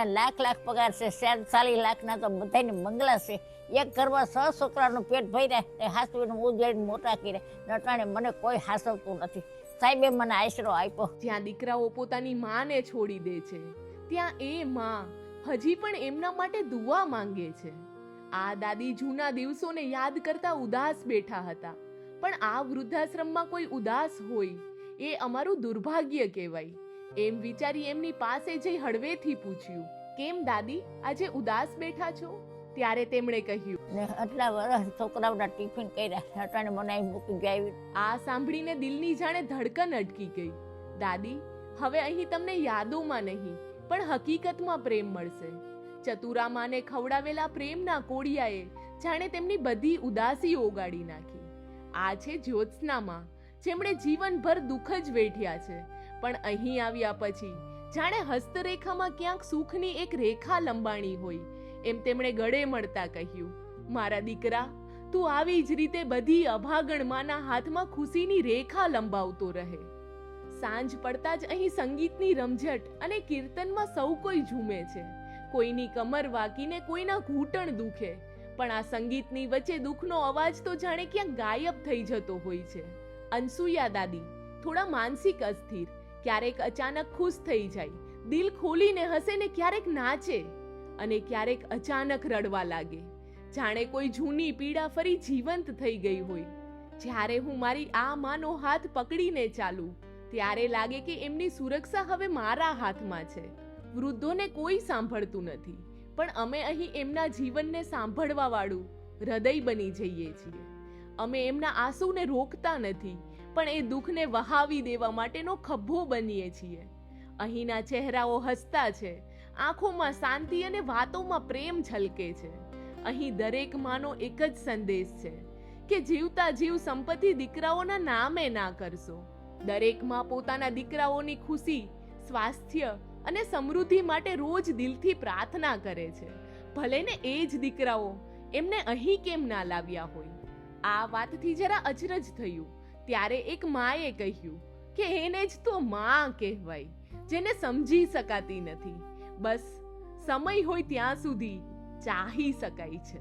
બેટા લાખ લાખ પગાર છે ચાર ચાલીસ લાખના તો બધાને મંગલા છે. એક ઘરમાં છ છોકરાનું પેટ ભરી રહ્યા એ હાસવીને ઉજળીને મોટા કર્યા. નટાણે મને કોઈ હાસવતું નથી. સાહેબે મને આશરો આપ્યો. જ્યાં દીકરાઓ પોતાની માને છોડી દે છે, ત્યાં એ માં હજી પણ એમના માટે દુઆ માંગે છે. આ દાદી જૂના દિવસોને યાદ કરતા ઉદાસ બેઠા હતા. પણ આ વૃદ્ધાશ્રમમાં કોઈ ઉદાસ હોય, એ અમારું દુર્ભાગ્ય કહેવાય. એમ વિચારી એમની પાસે જઈ હળવેથી પૂછ્યું કેમ દાદી આજે ઉદાસ બેઠા છો? ત્યારે તેમણે કહ્યું ને આટલા વર્ષ છોકરાઓના ટિફિન કર્યા નટાણે મને મૂકી ગઈ આ સાંભળીને દિલની જાણે ધડકન અટકી ગઈ દાદી હવે અહીં તમને યાદોમાં નહીં પણ હકીકતમાં પ્રેમ મળશે. ચતુરામાને ખવડાવેલા પ્રેમના કોડિયાએ જાણે તેમની બધી ઉદાસી ઓગાળી નાખી. આ છે જ્યોત્સનામાં જેમણે જીવનભર દુઃખ જ વેઠ્યા છે પણ અહીં આવ્યા પછી જાણે હસ્તરેખામાં ક્યાંક સુખની એક રેખા લંબાણી હોય. એમ તેમણે ગળે મળતા કહ્યું, મારા દીકરા, તું આવી જ રીતે બધી અભાગણ માના હાથમાં ખુશીની રેખા લંબાવતો રહે. સાંજ પડતા જ અહીં સંગીતની રમઝટ અને કીર્તનમાં સૌ કોઈ ઝૂમે છે. કોઈની કમર વાકીને કોઈના ઘૂંટણ દુખે. પણ આ સંગીતની વચ્ચે દુઃખનો અવાજ તો જાણે ક્યાંક ગાયબ થઈ જતો હોય છે. અનસુયા દાદી, થોડા માનસિક અસ્થિર. ક્યારેક અચાનક ખુશ થઈ જાય, દિલ ખોલીને હસે ને ક્યારેક નાચે અને ક્યારેક અચાનક રડવા લાગે. જાણે કોઈ જૂની પીડા ફરી જીવંત થઈ ગઈ હોય. જ્યારે હું મારી આ માનો હાથ પકડીને ચાલું, ત્યારે લાગે કે એમની સુરક્ષા હવે મારા હાથમાં છે. વૃદ્ધોને કોઈ સાંભળતું નથી, પણ અમે અહીં એમના જીવનને સાંભળવા વાળું હૃદય બની જઈએ છીએ. અમે એમના આંસુને રોકતા નથી પણ એ દુઃખને વહાવી દેવા માટેનો ખભો બનીએ છીએ. અહીંના ચહેરાઓ હસતા છે, આંખોમાં શાંતિ અને વાતોમાં પ્રેમ છલકે છે. અહીં દરેક માનો એક જ સંદેશ છે કે જીવતા જીવ સંપત્તિ દીકરાઓના નામે ના કરશો. દરેકમાં પોતાના દીકરાઓની ખુશી, સ્વાસ્થ્ય અને સમૃદ્ધિ માટે રોજ દિલથી પ્રાર્થના કરે છે. ભલે ને એ જ દીકરાઓ એમને અહીં કેમ ના લાવ્યા હોય. આ વાતથી જરા અચરજ થયું. ત્યારે એક માએ કહ્યું કે એને જ તો માં કહેવાય, જેને સમજી શકાતી નથી. બસ, સમય હોય ત્યાં સુધી ચાહી શકાય છે.